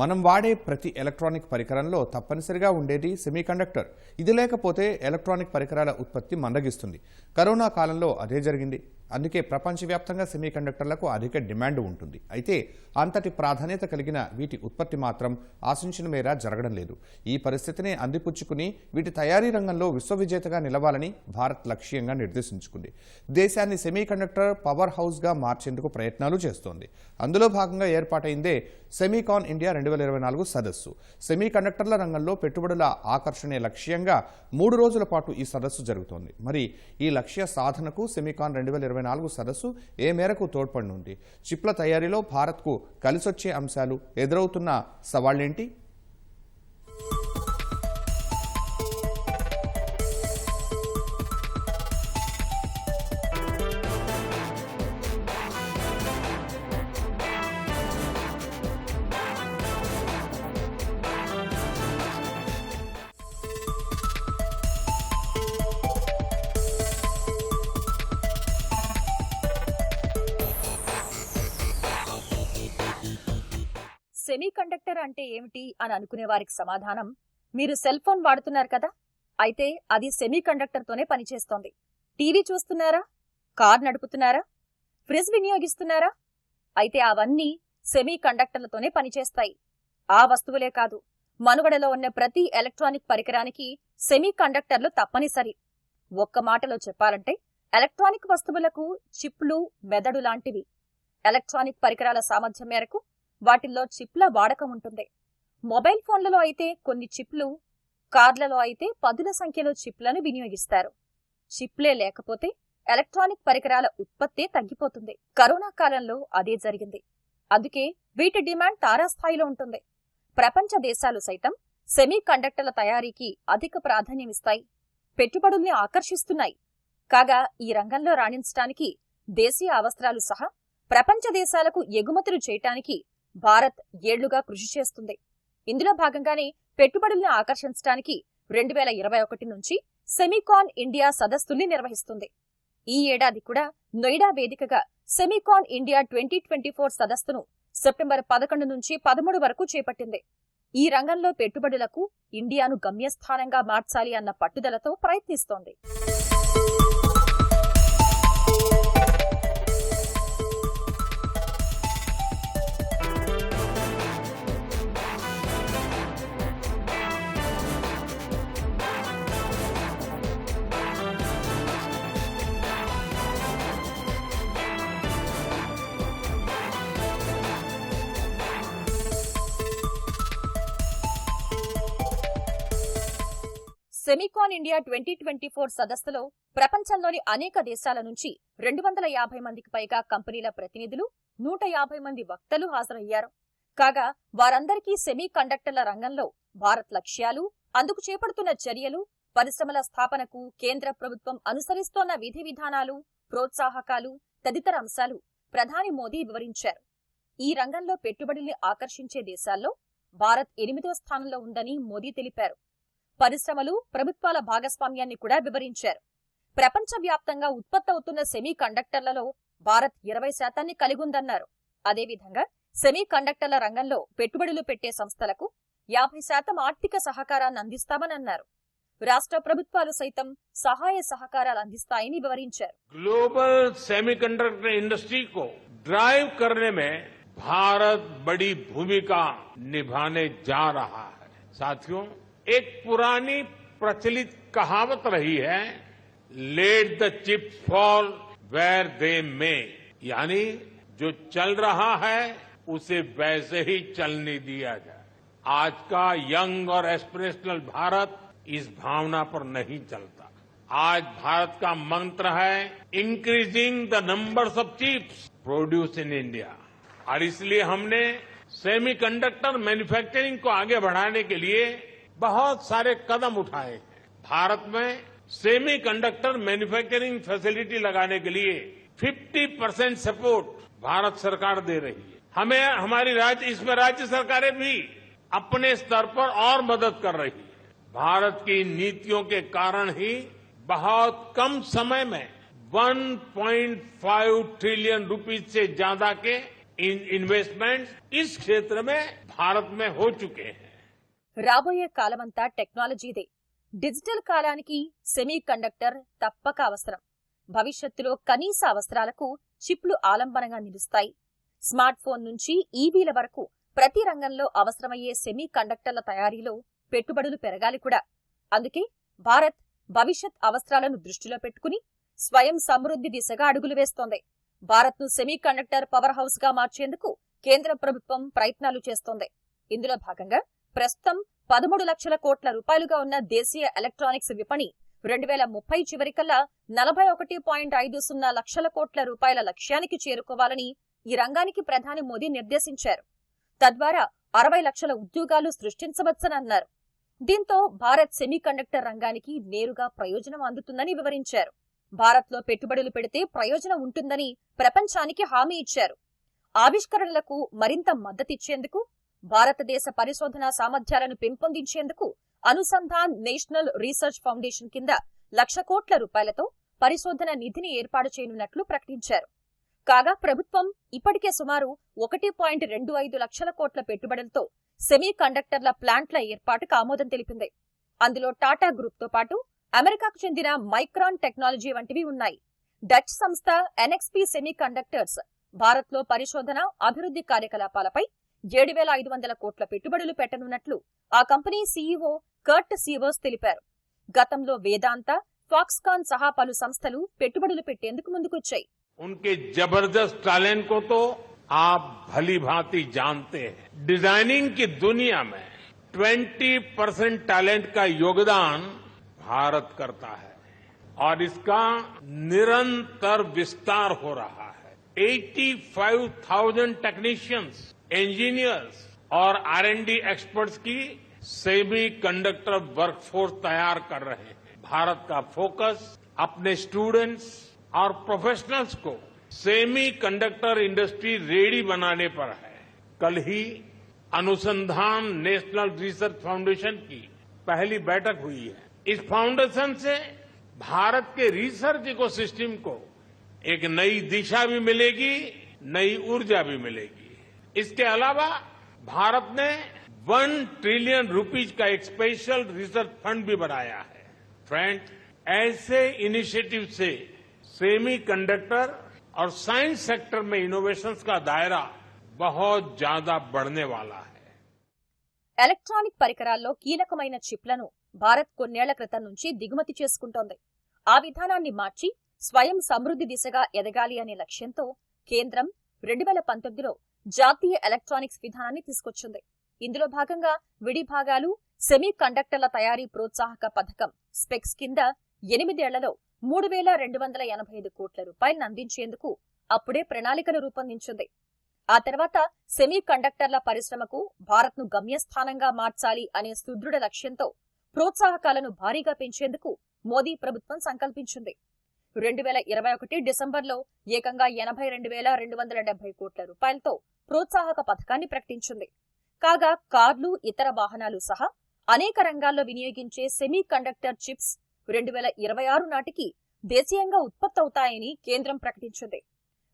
మనం వాడే ప్రతి ఎలక్ట్రానిక్ పరికరంలో తప్పనిసరిగా ఉండేది సెమీకండక్టర్. ఇది లేకపోతే ఎలక్ట్రానిక్ పరికరాల ఉత్పత్తి మందగిస్తుంది. కరోనా కాలంలో అదే జరిగింది. అందుకే ప్రపంచవ్యాప్తంగా సెమీకండక్టర్లకు అధిక డిమాండ్ ఉంటుంది. అయితే అంతటి ప్రాధాన్యత కలిగిన వీటి ఉత్పత్తి మాత్రం ఆశించిన మేర జరగడం లేదు. ఈ పరిస్థితిని అందిపుచ్చుకుని వీటి తయారీ రంగంలో విశ్వవిజేతగా నిలవాలని భారత్ లక్ష్యంగా నిర్దేశించుకుంది. దేశాన్ని సెమీకండక్టర్ పవర్ హౌస్గా మార్చేందుకు ప్రయత్నాలు చేస్తోంది. అందులో భాగంగా ఏర్పాటైందే సెమీకాన్ ఇండియా రెండు వేల ఇరవై నాలుగు సదస్సు. సెమీ కండక్టర్ల రంగంలో పెట్టుబడుల ఆకర్షణే లక్ష్యంగా మూడు రోజుల పాటు ఈ సదస్సు జరుగుతోంది. మరి ఈ లక్ష్య సాధనకు సెమీకాన్ రెండు వేల ఇరవై నాలుగు సదస్సు ఏ మేరకు తోడ్పడనుంది చిప్ల తయారీలో భారత్కు కలిసొచ్చే అంశాలు ఎదురవుతున్న సవాళ్ళేంటి? సెమీ కండక్టర్ అంటే ఏమిటి అని అనుకునే వారికి సమాధానం మీరు సెల్ ఫోన్ వాడుతున్నారు కదా అయితే అది సెమీ కండక్టర్తోనే పనిచేస్తోంది. టీవీ చూస్తున్నారా? కార్ నడుపుతున్నారా? ఫ్రిజ్ వినియోగిస్తున్నారా? అయితే అవన్నీ సెమీ కండక్టర్లతోనే పనిచేస్తాయి. ఆ వస్తువులే కాదు మనుగడలో ఉన్న ప్రతి ఎలక్ట్రానిక్ పరికరానికి సెమీ కండక్టర్లు తప్పనిసరి. ఒక్క మాటలో చెప్పాలంటే ఎలక్ట్రానిక్ వస్తువులకు చిప్లు మెదడు లాంటివి. ఎలక్ట్రానిక్ పరికరాల సామర్థ్యం మేరకు వాటిల్లో చిప్ల వాడకం ఉంటుంది. మొబైల్ ఫోన్లలో అయితే కొన్ని చిప్లు కార్లలో అయితే పదుల సంఖ్యలో చిప్లను వినియోగిస్తారు. చిప్లే లేకపోతే ఎలక్ట్రానిక్ పరికరాల ఉత్పత్తి తగ్గిపోతుంది. కరోనా కాలంలో అదే జరిగింది. అందుకే వీటి డిమాండ్ తారాస్థాయిలో ఉంటుంది. ప్రపంచ దేశాలు సైతం సెమీ కండక్టర్ల తయారీకి అధిక ప్రాధాన్యమిస్తాయి పెట్టుబడుల్ని ఆకర్షిస్తున్నాయి. కాగా ఈ రంగంలో రాణించటానికి దేశీయ అవసరాలు సహా ప్రపంచ దేశాలకు ఎగుమతులు చేయటానికి భారత్ ఏళ్ళుగా కృషి చేస్తుంది. ఇందులో భాగంగానే పెట్టుబడుల్ని ఆకర్షించడానికి రెండు వేల ఇరవై ఒకటి నుంచి సెమీకాన్ ఇండియా సదస్సుల్ని నిర్వహిస్తుంది. ఈ ఏడాది కూడా నొయిడా వేదికగా Semicon India twenty twenty four సదస్సును సెప్టెంబర్ పదకొండు నుంచి పదమూడు వరకు చేపట్టింది. ఈ రంగంలో పెట్టుబడులకు ఇండియాను గమ్యస్థానంగా మార్చాలి అన్న పట్టుదలతో ప్రయత్నిస్తోంది. Semicon India twenty twenty four సదస్సులో ప్రపంచంలోని అనేక దేశాల నుంచి రెండు వందల యాభై మందికి పైగా కంపెనీల ప్రతినిధులు నూట యాభై మంది వక్తలు హాజరయ్యారు. కాగా వారందరికీ సెమీ కండక్టర్ల రంగంలో భారత్ లక్ష్యాలు అందుకు చేపడుతున్న చర్యలు పరిశ్రమల స్థాపనకు కేంద్ర ప్రభుత్వం అనుసరిస్తోన్న విధి విధానాలు ప్రోత్సాహకాలు తదితర అంశాలు ప్రధాని మోదీ వివరించారు. ఈ రంగంలో పెట్టుబడుల్ని ఆకర్షించే దేశాల్లో భారత్ ఎనిమిదో స్థానంలో ఉందని మోదీ తెలిపారు. పరిశ్రమలు ప్రభుత్వాల భాగస్వామ్యాన్ని కూడా వివరించారు. ప్రపంచ వ్యాప్తంగా ఉత్పత్తవుతున్న సెమీ కండక్టర్లలో భారత్ ఇరవై శాతాన్ని కలిగుందన్నారు. అదేవిధంగా సెమీ కండక్టర్ల రంగంలో పెట్టుబడులు పెట్టే సంస్థలకు యాభై శాతం ఆర్థిక సహకారాన్ని అందిస్తామనన్నారు. రాష్ట్ర ప్రభుత్వాలు సైతం సహాయ సహకారాలు అందిస్తాయని వివరించారు. గ్లోబల్ సెమీకండక్టర్ ఇండస్ట్రీ కో డ్రైవ్ కర్నే భారత్ బడి భూమిక నిభానే జా రహా సాథియో एक पुरानी प्रचलित कहावत रही है let the chips fall where they may यानी, जो चल रहा है, उसे वैसे ही चलने दिया जाए। आज का यंग और एस्पिरेशनल भारत इस भावना पर नहीं चलता। आज भारत का मंत्र है increasing the numbers of chips produce in India और इसलिए हमने सेमीकंडक्टर मैन्युफैक्चरिंग को आगे बढ़ाने के लिए बहुत सारे कदम उठाए हैं। भारत में सेमीकंडक्टर मैन्युफैक्चरिंग फैसिलिटी लगाने के लिए 50 परसेंट सपोर्ट भारत सरकार दे रही है। हमें, हमारी राज्य, इसमें राज्य सरकारें भी अपने स्तर पर और मदद कर रही है। भारत की नीतियों के कारण ही बहुत कम समय में 1.5 ट्रिलियन रुपीज़ से ज़्यादा के इन इन्वेस्टमेंट इस क्षेत्र में भारत में हो चुके हैं। రాబోయే కాలమంతా టెక్నాలజీదే. డిజిటల్ కాలానికి సెమీ కండక్టర్ తప్పక అవసరం. భవిష్యత్తులో కనీస అవసరాలకు చిప్లు ఆలంబనగా నిలుస్తాయి. స్మార్ట్ ఫోన్ నుంచి ఈవీల వరకు ప్రతి రంగంలో అవసరమయ్యే సెమీ కండక్టర్ల తయారీలో పెట్టుబడులు పెరగాలి కూడా. అందుకే భారత్ భవిష్యత్ అవసరాలను దృష్టిలో పెట్టుకుని స్వయం సమృద్ధి దిశగా అడుగులు వేస్తోంది. భారత్ను సెమీ కండక్టర్ పవర్ హౌస్గా మార్చేందుకు కేంద్ర ప్రభుత్వం ప్రయత్నాలు చేస్తోంది. ఇందులో భాగంగా ప్రస్తుతం పదమూడు లక్షల కోట్ల రూపాయలుగా ఉన్న దేశీయ ఎలక్ట్రానిక్స్ విపణి రెండు వేల ముప్పై చివరికల్లా నలభై ఒకటి పాయింట్ ఐదు సున్నా లక్షల కోట్ల రూపాయల లక్ష్యానికి చేరుకోవాలని ఈ రంగానికి ప్రధాని మోదీ నిర్దేశించారు. తద్వారా అరవై లక్షల ఉద్యోగాలు సృష్టించవచ్చని అన్నారు. దీంతో భారత్ సెమీకండక్టర్ రంగానికి నేరుగా ప్రయోజనం అందుతుందని వివరించారు. భారత్లో పెట్టుబడులు పెడితే ప్రయోజనం ఉంటుందని ప్రపంచానికి హామీ ఇచ్చారు. ఆవిష్కరణలకు మరింత మద్దతిచ్చేందుకు భారతదేశ పరిశోధనా సామర్థ్యాలను పెంపొందించేందుకు అనుసంధాన్ నేషనల్ రీసెర్చ్ ఫౌండేషన్ కింద లక్ష కోట్ల రూపాయలతో పరిశోధన నిధిని ఏర్పాటు చేయనున్నట్లు ప్రకటించారు. కాగా ప్రభుత్వం ఇప్పటికే సుమారు ఒకటి పాయింట్ రెండు ఐదు లక్షల కోట్ల పెట్టుబడులతో సెమీ కండక్టర్ల ప్లాంట్ల ఏర్పాటుకు ఆమోదం తెలిపింది. అందులో టాటా గ్రూప్తో పాటు అమెరికాకు చెందిన మైక్రాన్ టెక్నాలజీ వంటివి ఉన్నాయి. డచ్ సంస్థ ఎన్ఎక్స్పీ సెమీ కండక్టర్స్ భారత్లో పరిశోధన అభివృద్ధి కార్యకలాపాలపై ఏడు వేల ఐదు వందల కోట్ల పెట్టుబడులు పెట్టనున్నట్లు ఆ కంపెనీ సీఈఓ కర్ట్ సీవర్స్ తెలిపారు గతంలో వేదాంత ఫాక్స్కాన్ సహా పలు సంస్థలు పెట్టుబడులు పెట్టేందుకు ముందుకొచ్చాయి उनके जबरदस्त टैलेंट को तो आप भली भांति जानते हैं डिजाइनिंग की दुनिया में 20 परसेंट टैलेंट का योगदान भारत करता है और इसका निरंतर विस्तार हो रहा है 85,000 टेक्नीशियंस इंजीनियर्स और आरएनडी एक्सपर्ट्स की सेमी कंडक्टर वर्कफोर्स तैयार कर रहे हैं। भारत का फोकस अपने स्टूडेंट्स और प्रोफेशनल्स को सेमी कंडक्टर इंडस्ट्री रेडी बनाने पर है। कल ही अनुसंधान नेशनल रिसर्च फाउंडेशन की पहली बैठक हुई है। इस फाउंडेशन से भारत के रिसर्च इकोसिस्टम को एक नई दिशा भी मिलेगी, नई ऊर्जा भी मिलेगी। इसके अलावा भारत ने वन ट्रिलियन रुपीज का एक स्पेशल रिसर्च फंड भी बनाया है फ्रेंड ऐसे इनिशिएटिव से सेमी कंडक्टर और साइंस सेक्टर में इनोवेशंस का दायरा बहुत ज्यादा बढ़ने वाला है ఎలక్ట్రానిక్ పరికరాల్లో కీలకమైన చిప్లను భారత్ కొన్నేళ్ల క్రితం నుంచి దిగుమతి చేసుకుంటోంది ఆ విధానాన్ని మార్చి స్వయం సమృద్ధి దిశగా ఎదగాలి అనే లక్ష్యంతో కేంద్రం రెండు వేల పంతొమ్మిదిలో జాతీయ ఎలక్ట్రానిక్స్ విధానాన్ని తీసుకొచ్చింది. ఇందులో భాగంగా విడి భాగాలు సెమీ కండక్టర్ల తయారీ ప్రోత్సాహక పథకం స్పెక్స్ కింద ఎనిమిదేళ్ళలో మూడు వేల రెండు వందల ఎనభై ఐదు కోట్ల రూపాయలను అందించేందుకు అప్పుడే ప్రణాళికను రూపొందించింది. ఆ తర్వాత సెమీ కండక్టర్ల పరిశ్రమకు భారత్ను గమ్యస్థానంగా మార్చాలి అనే సుదృఢ లక్ష్యంతో ప్రోత్సాహకాలను భారీగా పెంచేందుకు మోదీ ప్రభుత్వం సంకల్పించింది. రెండు వేల ఇరవై ఒకటి డిసెంబర్లో ఏకంగా ఎనభై రెండు వేల రెండు వందల డెబ్బై కోట్ల రూపాయలతో ప్రోత్సాహక పథకాన్ని ప్రకటించింది. కాగా కార్లు ఇతర వాహనాలు సహా అనేక రంగాల్లో వినియోగించే సెమీ కండక్టర్ చిప్స్ రెండు వేల ఇరవై ఆరు నాటికి దేశీయంగా ఉత్పత్తి అవుతాయని కేంద్రం ప్రకటించింది.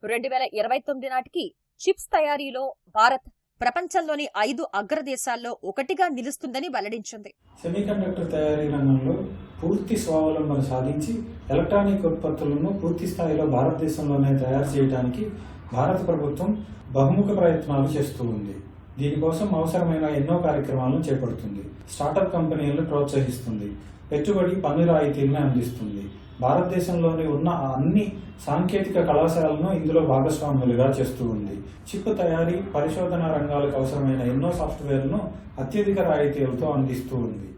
రెండు వేల ఇరవై తొమ్మిది నాటికి చిప్స్ తయారీలో భారత్ ప్రపంచంలోని ఐదు అగ్రదేశాల్లో ఒకటిగా నిలుస్తుందని వెల్లడించింది. సెమీకండక్టర్ తయారీ రంగంలో పూర్తి స్వావలంబన సాధించి ఎలక్ట్రానిక్ ఉత్పత్తులను పూర్తి స్థాయిలో భారతదేశంలోనే తయారు చేయడానికి భారత ప్రభుత్వం బహుముఖ ప్రయత్నాలు చేస్తూ ఉంది. దీనికోసం అవసరమైన ఎన్నో కార్యక్రమాలను చేపడుతుంది. స్టార్టప్ కంపెనీలను ప్రోత్సహిస్తుంది. పెట్టుబడి పన్ను రాయితీలను అందిస్తుంది. భారతదేశంలోని ఉన్న అన్ని సాంకేతిక కళాశాలను ఇందులో భాగస్వాములుగా చేస్తూ ఉంది. చిప్ తయారీ పరిశోధన రంగాలకు అవసరమైన ఎన్నో సాఫ్ట్వేర్లను అత్యధిక రాయితీలతో అందిస్తూ ఉంది.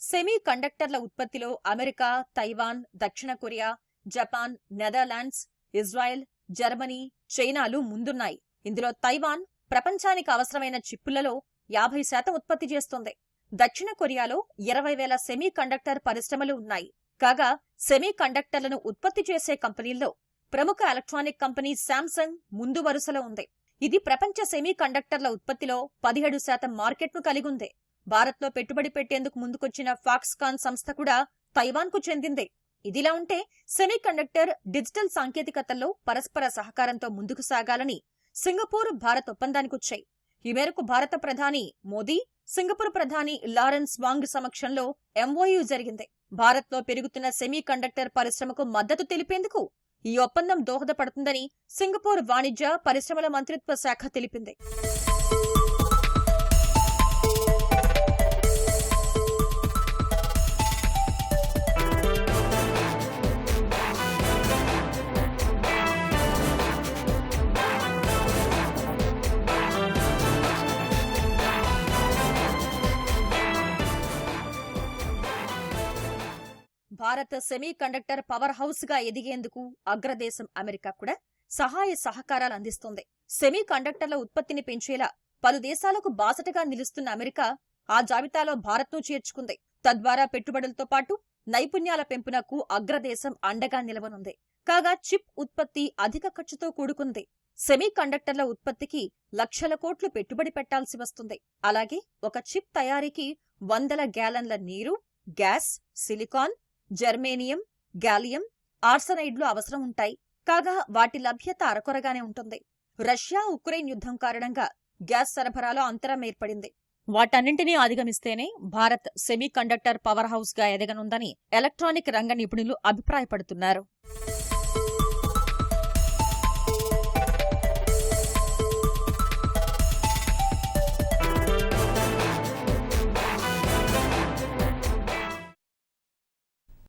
సెమీ కండక్టర్ల ఉత్పత్తిలో అమెరికా తైవాన్ దక్షిణ Korea Japan Netherlands Israel Germany చైనాలు ముందున్నాయి. ఇందులో తైవాన్ ప్రపంచానికి అవసరమైన చిప్పులలో యాభై శాతం ఉత్పత్తి చేస్తోంది. దక్షిణ కొరియాలో ఇరవై వేల సెమీ కండక్టర్ పరిశ్రమలు ఉన్నాయి. కాగా సెమీ కండక్టర్లను ఉత్పత్తి చేసే కంపెనీల్లో ప్రముఖ ఎలక్ట్రానిక్ కంపెనీ శాంసంగ్ ముందు వరుసలో ఉంది. ఇది ప్రపంచ సెమీ కండక్టర్ల ఉత్పత్తిలో పదిహేడు శాతం మార్కెట్ను కలిగి ఉంది భారత్లో పెట్టుబడి పెట్టేందుకు ముందుకొచ్చిన ఫాక్స్కాన్ సంస్థ కూడా తైవాన్కు చెందిందే. ఇదిలా ఉంటే సెమీ కండక్టర్ డిజిటల్ సాంకేతికతల్లో పరస్పర సహకారంతో ముందుకు సాగాలని సింగపూర్ భారత్ ఒప్పందానికొచ్చాయి. ఈ మేరకు భారత ప్రధాని మోదీ సింగపూర్ ప్రధాని లారెన్స్ వాంగ్ సమక్షంలో ఎంఓయూ జరిగింది. భారత్లో పెరుగుతున్న సెమీ కండక్టర్ పరిశ్రమకు మద్దతు తెలిపేందుకు ఈ ఒప్పందం దోహదపడుతుందని సింగపూర్ వాణిజ్య పరిశ్రమల మంత్రిత్వ శాఖ తెలిపింది. భారత్ సెమీ కండక్టర్ పవర్ హౌస్గా ఎదిగేందుకు అగ్రదేశం అమెరికా కూడా సహాయ సహకారాలు అందిస్తోంది. సెమీ కండక్టర్ల ఉత్పత్తిని పెంచేలా పలు దేశాలకు బాసటగా నిలుస్తున్న అమెరికా ఆ జాబితాలో భారత్ను చేర్చుకుంది. తద్వారా పెట్టుబడులతో పాటు నైపుణ్యాల పెంపునకు అగ్రదేశం అండగా నిలవనుంది. కాగా చిప్ ఉత్పత్తి అధిక ఖర్చుతో కూడుకుంది సెమీ కండక్టర్ల ఉత్పత్తికి లక్షల కోట్లు పెట్టుబడి పెట్టాల్సి వస్తుంది. అలాగే ఒక చిప్ తయారీకి వందల గ్యాలన్ల నీరు గ్యాస్ సిలికాన్ జర్మేనియం గాలియం ఆర్సనైడ్లు అవసరం ఉంటాయి. కాగా వాటి లభ్యత అరకొరగానే ఉంటుంది. రష్యా ఉక్రెయిన్ యుద్ధం కారణంగా గ్యాస్ సరఫరాలో అంతరం ఏర్పడింది. వాటన్నింటినీ అధిగమిస్తేనే భారత్ సెమీ కండక్టర్ పవర్ హౌస్గా ఎదగనుందని ఎలక్ట్రానిక్ రంగ నిపుణులు అభిప్రాయపడుతున్నారు.